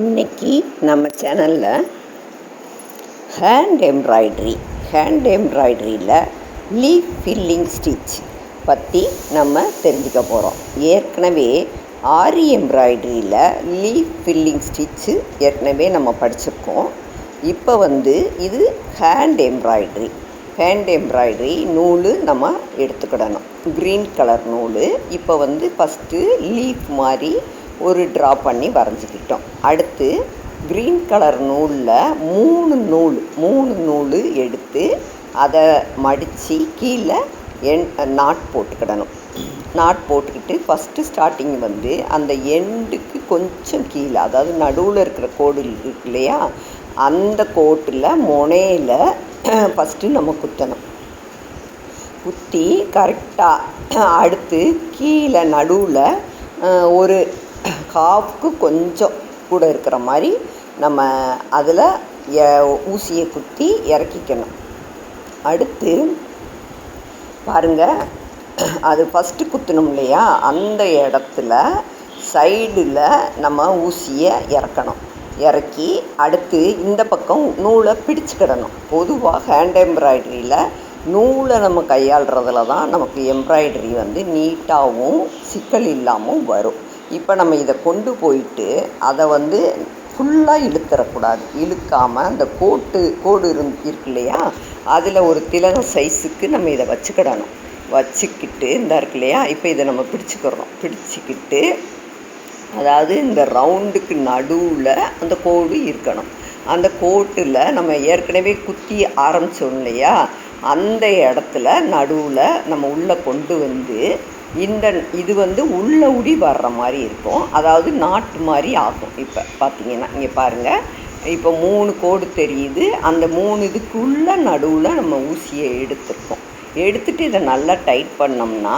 இன்னைக்கு நம்ம சேனலில் ஹேண்ட் எம்ப்ராய்ட்ரி ஹேண்ட் எம்ப்ராய்டரியில் லீஃப் ஃபில்லிங் ஸ்டிச் பற்றி நம்ம தெரிஞ்சுக்க போகிறோம் ஏற்கனவே ஆரி எம்ப்ராய்டரியில் லீஃப் ஃபில்லிங் ஸ்டிச்சு ஏற்கனவே நம்ம படிச்சிருக்கோம். இப்போ வந்து இது ஹேண்ட் எம்ப்ராய்ட்ரி ஹேண்ட் எம்ப்ராய்டரி நூல் நம்ம எடுத்துக்கிடணும். க்ரீன் கலர் நூல். இப்போ வந்து ஃபஸ்ட்டு லீஃப் மாதிரி ஒரு ட்ரா பண்ணி வரைஞ்சிக்கிட்டோம். அடுத்து க்ரீன் கலர் நூலில் மூணு நூல் மூணு நூல் எடுத்து அதை மடித்து கீழே எண் நாட் போட்டுக்கிடணும். நாட் போட்டுக்கிட்டு ஃபஸ்ட்டு ஸ்டார்டிங் வந்து அந்த எண்டுக்கு கொஞ்சம் கீழே அதாவது நடுவில் இருக்கிற கோடு இருக்கு இல்லையா? அந்த கோட்டில் முனையில் ஃபஸ்ட்டு நம்ம குத்தணும். குத்தி கரெக்டாக அடுத்து கீழே நடுவில் ஒரு ஹாஃப்க்கு கொஞ்சம் கூட இருக்கிற மாதிரி நம்ம அதில் ஊசியை குத்தி இறக்கிக்கணும். அடுத்து பாருங்கள் அது ஃபஸ்ட்டு குத்தணும் இல்லையா? அந்த இடத்துல சைடில் நம்ம ஊசியை இறக்கணும். இறக்கி அடுத்து இந்த பக்கம் நூலை பிடிச்சிக்கிடணும். பொதுவாக ஹேண்ட் எம்ப்ராய்டரியில் நூலை நம்ம கையாளுறதுல தான் நமக்கு எம்ப்ராய்டரி வந்து நீட்டாகவும் சிக்கல் இல்லாமல் வரும். இப்போ நம்ம இதை கொண்டு போயிட்டு அதை வந்து ஃபுல்லாக இழுத்துறக்கூடாது. இழுக்காமல் அந்த கோட்டு கோடு இருந் இருக்கு இல்லையா அதில் ஒரு திலக சைஸுக்கு நம்ம இதை வச்சுக்கிடணும். வச்சுக்கிட்டு இந்த இருக்கு இல்லையா? இப்போ இதை நம்ம பிடிச்சிக்கிறோம். பிடிச்சிக்கிட்டு அதாவது இந்த ரவுண்டுக்கு நடுவில் அந்த கோடு இருக்கணும். அந்த கோட்டில் நம்ம ஏற்கனவே குத்தி ஆரம்பித்தோம் இல்லையா? அந்த இடத்துல நடுவில் நம்ம உள்ளே கொண்டு வந்து இந்த இது வந்து உள்ள உடி வர்ற மாதிரி இருக்கும். அதாவது நாட்டு மாதிரி ஆகும். இப்போ பார்த்தீங்கன்னா இங்கே பாருங்கள் இப்போ மூணு கோடு தெரியுது. அந்த மூணு இதுக்குள்ள நடுவில் நம்ம ஊசியை எடுத்துருக்கோம் எடுத்துகிட்டு இதை நல்லா டைட் பண்ணோம்னா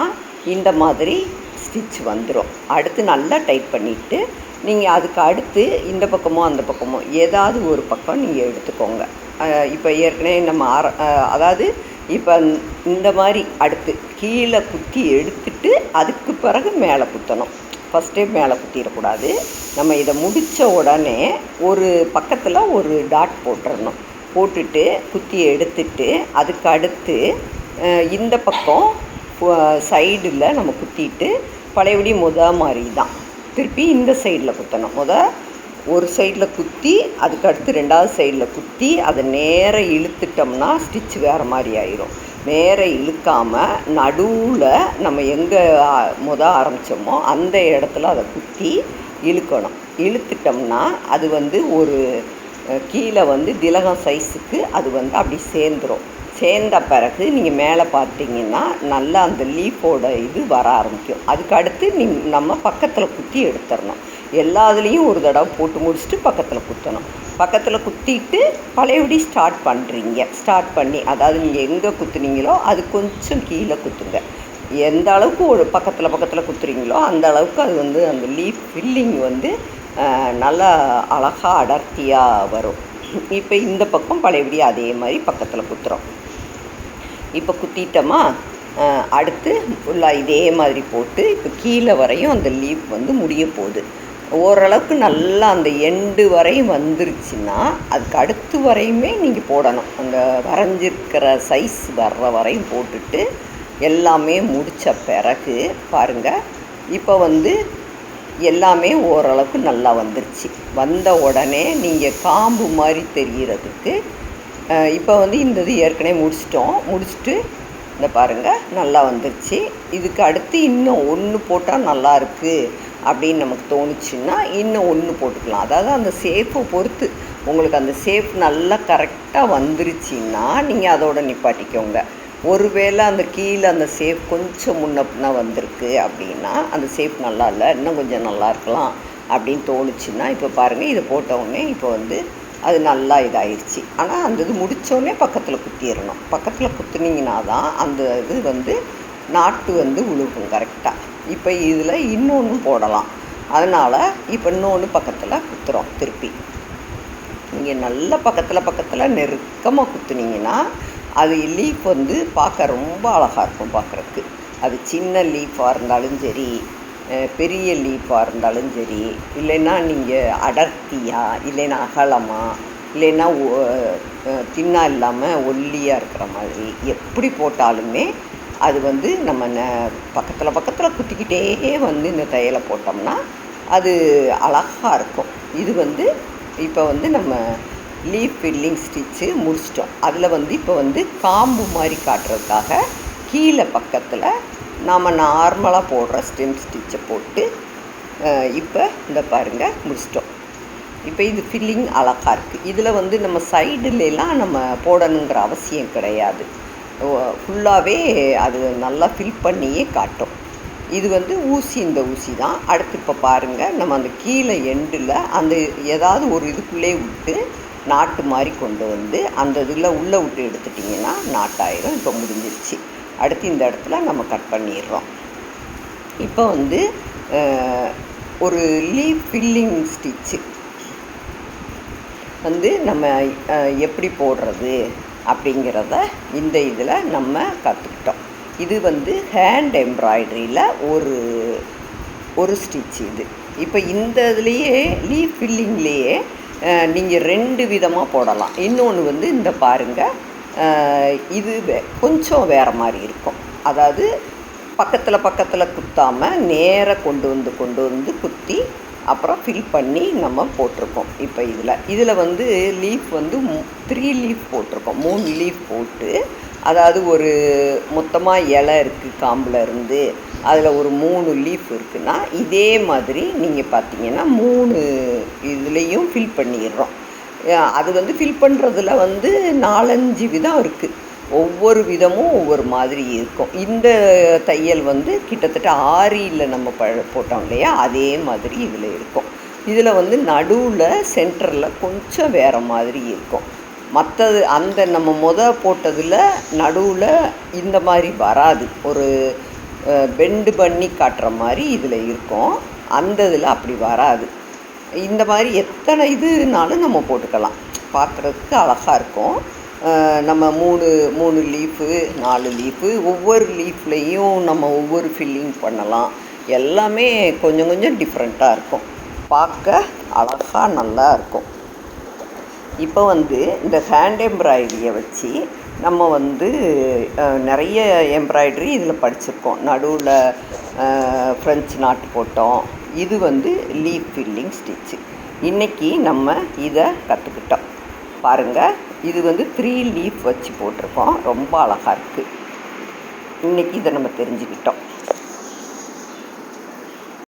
இந்த மாதிரி ஸ்டிச் வந்துடும் அடுத்து நல்லா டைட் பண்ணிவிட்டு நீங்கள் அதுக்கு அடுத்து இந்த பக்கமோ அந்த பக்கமோ ஏதாவது ஒரு பக்கம் நீங்கள் எடுத்துக்கோங்க. இப்போ ஏற்கனவே நம்ம ஆர அதாவது இப்போ இந்த மாதிரி அடுத்து கீழே குத்தி எடுத்து அதுக்கு பிறகு மேலே குத்தணும். ஃபஸ்ட்டே மேலே குத்திடக்கூடாது. நம்ம இதை முடித்த உடனே ஒரு பக்கத்தில் ஒரு டாட் போட்டுடணும் போட்டுட்டு குத்தி எடுத்துட்டு அதுக்கு அடுத்து இந்த பக்கம் சைடில் நம்ம குத்திட்டு பழையபடி முத மாதிரி தான் திருப்பி இந்த சைடில் குத்தணும். முத ஒரு சைடில் குத்தி அதுக்கு அடுத்து ரெண்டாவது சைடில் குத்தி அதை நேராக இழுத்துட்டோம்னா ஸ்டிச் வேறு மாதிரி ஆயிரும். நேர இழுக்காமல் நடுவில் நம்ம எங்கே முத ஆரம்பித்தோமோ அந்த இடத்துல அதை குத்தி இழுக்கணும். இழுத்துட்டோம்னா அது வந்து ஒரு கீழே வந்து திலகம் சைஸுக்கு அது வந்து அப்படி சேர்ந்துடும் சேர்ந்த பிறகு நீங்கள் மேலே பார்த்தீங்கன்னா நல்லா அந்த லீஃபோட இது வர ஆரம்பிக்கும். அதுக்கு அடுத்து நீ நம்ம பக்கத்தில் குத்தி எடுத்துடணும் எல்லாத்துலேயும் ஒரு தடவை போட்டு முடிச்சுட்டு பக்கத்தில் குத்தணும். பக்கத்தில் குத்திட்டு பழையபடி ஸ்டார்ட் பண்ணுறீங்க ஸ்டார்ட் பண்ணி அதாவது நீங்கள் எங்கே குத்துனீங்களோ அது கொஞ்சம் கீழே குத்துங்க. எந்த அளவுக்கு ஒரு பக்கத்தில் பக்கத்தில் குத்துறீங்களோ அந்த அளவுக்கு அது வந்து அந்த லீஃப் ஃபில்லிங் வந்து நல்லா அழகாக அடர்த்தியாக வரும். இப்போ இந்த பக்கம் பழையபடி அதே மாதிரி பக்கத்தில் குத்துறோம். இப்போ குத்திட்டோமா அடுத்து ஃபுல்லாக இதே மாதிரி போட்டு இப்போ கீழே வரையும் அந்த லீஃப் வந்து முடிய போகுது. ஓரளவுக்கு நல்லா அந்த எண்டு வரையும் வந்துருச்சுன்னா அதுக்கு அடுத்து வரையுமே நீங்கள் போடணும். அந்த வரைஞ்சிருக்கிற சைஸ் வர்ற வரையும் போட்டுட்டு எல்லாமே முடித்த பிறகு பாருங்கள் இப்போ வந்து எல்லாமே ஓரளவுக்கு நல்லா வந்துருச்சு. வந்த உடனே நீங்கள் காம்பு மாதிரி தெரிகிறதுக்கு இப்போ வந்து இந்த இது ஏற்கனவே முடிச்சிட்டோம். முடிச்சுட்டு இந்த பாருங்கள் நல்லா வந்துருச்சு. இதுக்கு அடுத்து இன்னும் ஒன்று போட்டால் நல்லா இருக்குது அப்படின்னு நமக்கு தோணுச்சுன்னா இன்னும் ஒன்று போட்டுக்கலாம். அதாவது அந்த சேஃபை பொறுத்து உங்களுக்கு அந்த சேஃப் நல்லா கரெக்டாக வந்துருச்சுன்னா நீங்கள் அதோட நிப்பாட்டிக்கோங்க. ஒருவேளை அந்த கீழே அந்த சேஃப் கொஞ்சம் முன்ன வந்திருக்கு அப்படின்னா அந்த சேஃப் நல்லா இல்லை இன்னும் கொஞ்சம் நல்லா இருக்கலாம் அப்படின்னு தோணுச்சுன்னா இப்போ பாருங்கள் இதை போட்டவுடனே இப்போ வந்து அது நல்லா இதாயிருச்சு. ஆனால் அந்த இது முடித்தோடனே பக்கத்தில் குத்திடணும் பக்கத்தில் குத்துனீங்கன்னா தான் அந்த இது வந்து நாட்டு வந்து உழுகும் கரெக்டாக இப்போ இதில் இன்னொன்றும் போடலாம். அதனால் இப்போ இன்னொன்று பக்கத்தில் குத்துறோம் திருப்பி. நீங்கள் நல்ல பக்கத்தில் பக்கத்தில் நெருக்கமாக குத்துனீங்கன்னா அது லீஃப் வந்து பார்க்க ரொம்ப அழகாக இருக்கும் பார்க்குறதுக்கு. அது சின்ன லீஃபாக இருந்தாலும் சரி பெரிய லீஃபாக இருந்தாலும் சரி இல்லைன்னா நீங்கள் அடர்த்தியாக இல்லைன்னா அகலமாக இல்லைன்னா தின்னா இல்லாமல் ஒல்லியாக இருக்கிற மாதிரி எப்படி போட்டாலுமே அது வந்து நம்ம ந பக்கத்தில் பக்கத்தில் குத்திக்கிட்டே வந்து இந்த தையலை போட்டோம்னா அது அழகாக இருக்கும். இது வந்து இப்போ வந்து நம்ம லீஃப் ஃபில்லிங் ஸ்டிச்சு முடிச்சிட்டோம். அதில் வந்து இப்போ வந்து காம்பு மாதிரி காட்டுறதுக்காக கீழே பக்கத்தில் நாம் நார்மலாக போடுற ஸ்டெம் ஸ்டிச்சை போட்டு இப்போ இந்த பாருங்கள் முடிச்சிட்டோம். இப்போ இது ஃபில்லிங் அழகாக இருக்குது இதில் வந்து நம்ம சைடுலலாம் நம்ம போடணுங்கிற அவசியம் கிடையாது. ஃபுல்லாகவே அது நல்லா ஃபில் பண்ணியே காட்டும். இது வந்து ஊசி இந்த ஊசி தான். அடுத்து இப்போ பாருங்கள் நம்ம அந்த கீழே எண்டில் அந்த ஏதாவது ஒரு இதுக்குள்ளே விட்டு நாட்டு மாதிரி கொண்டு வந்து அந்த இதில் உள்ளே விட்டு எடுத்துட்டிங்கன்னா நாட்டாயிரம். இப்போ முடிஞ்சிருச்சு. அடுத்து இந்த இடத்துல நம்ம கட் பண்ணிடுறோம். இப்போ வந்து ஒரு லீஃப் ஃபில்லிங் ஸ்டிச்சு வந்து நம்ம எப்படி போடுறது அப்படிங்கிறத இந்த இதில் நம்ம கற்றுக்கிட்டோம் இது வந்து ஹேண்ட் எம்ப்ராய்டரியில் ஒரு ஒரு ஸ்டிச் இது. இப்போ இந்த இதுலேயே லீஃப் ஃபில்லிங்லேயே நீங்கள் ரெண்டு விதமாக போடலாம். இன்னொன்று வந்து இந்த பாருங்கள் இது வே- கொஞ்சம் வேறு மாதிரி இருக்கும். அதாவது பக்கத்தில் பக்கத்தில் குத்தாமல் நேராக கொண்டு வந்து கொண்டு வந்து குத்தி அப்புறம் ஃபில் பண்ணி நம்ம போட்டிருக்கோம். இப்போ இதில் இதில் வந்து லீஃப் வந்து த்ரீ லீஃப் போட்டிருக்கோம். மூணு லீஃப் போட்டு அதாவது ஒரு மொத்தமாக இலை இருக்குது காம்பில் இருந்து அதில் ஒரு மூணு லீஃப் இருக்குன்னா இதே மாதிரி நீங்கள் பார்த்தீங்கன்னா மூணு இதுலேயும் ஃபில் பண்ணிடுறோம். அது வந்து ஃபில் பண்ணுறதுல வந்து நாலஞ்சு விதம் இருக்குது ஒவ்வொரு விதமும் ஒவ்வொரு மாதிரி இருக்கும். இந்த தையல் வந்து கிட்டத்தட்ட ஆரியில் நம்ம ப போட்டோம் இல்லையா? அதே மாதிரி இதில் இருக்கும். இதில் வந்து நடுவில் சென்டரில் கொஞ்சம் வேறு மாதிரி இருக்கும். மற்றது அந்த நம்ம முத போட்டதில் நடுவில் இந்த மாதிரி வராது. ஒரு பெண்டு பண்ணி காட்டுற மாதிரி இதில் இருக்கும். அந்த இதில் அப்படி வராது. இந்த மாதிரி எத்தனை இதுனாலும் நம்ம போட்டுக்கலாம். பார்க்குறதுக்கு அழகாக இருக்கும். நம்ம மூணு மூணு லீஃபு நாலு லீஃபு ஒவ்வொரு லீஃப்லேயும் நம்ம ஒவ்வொரு ஃபில்லிங் பண்ணலாம். எல்லாமே கொஞ்சம் கொஞ்சம் டிஃப்ரெண்ட்டாக இருக்கும். பார்க்க அழகாக நல்லா இருக்கும். இப்போ வந்து இந்த ஹேண்ட் எம்ப்ராய்டரியை வச்சு நம்ம வந்து நிறைய எம்ப்ராய்டரி இதில் படிச்சிருக்கோம். நடுவில் ஃப்ரெஞ்சு நாட்டு போட்டோம். இது வந்து லீஃப் ஃபில்லிங் ஸ்டிச்சு இன்றைக்கி நம்ம இதை கற்றுக்கிட்டோம் பாருங்கள் இது வந்து த்ரீ லீஃப் வச்சு போட்டிருக்கோம். ரொம்ப அழகாக இருக்குது இன்றைக்கி இதை நம்ம தெரிஞ்சுக்கிட்டோம்.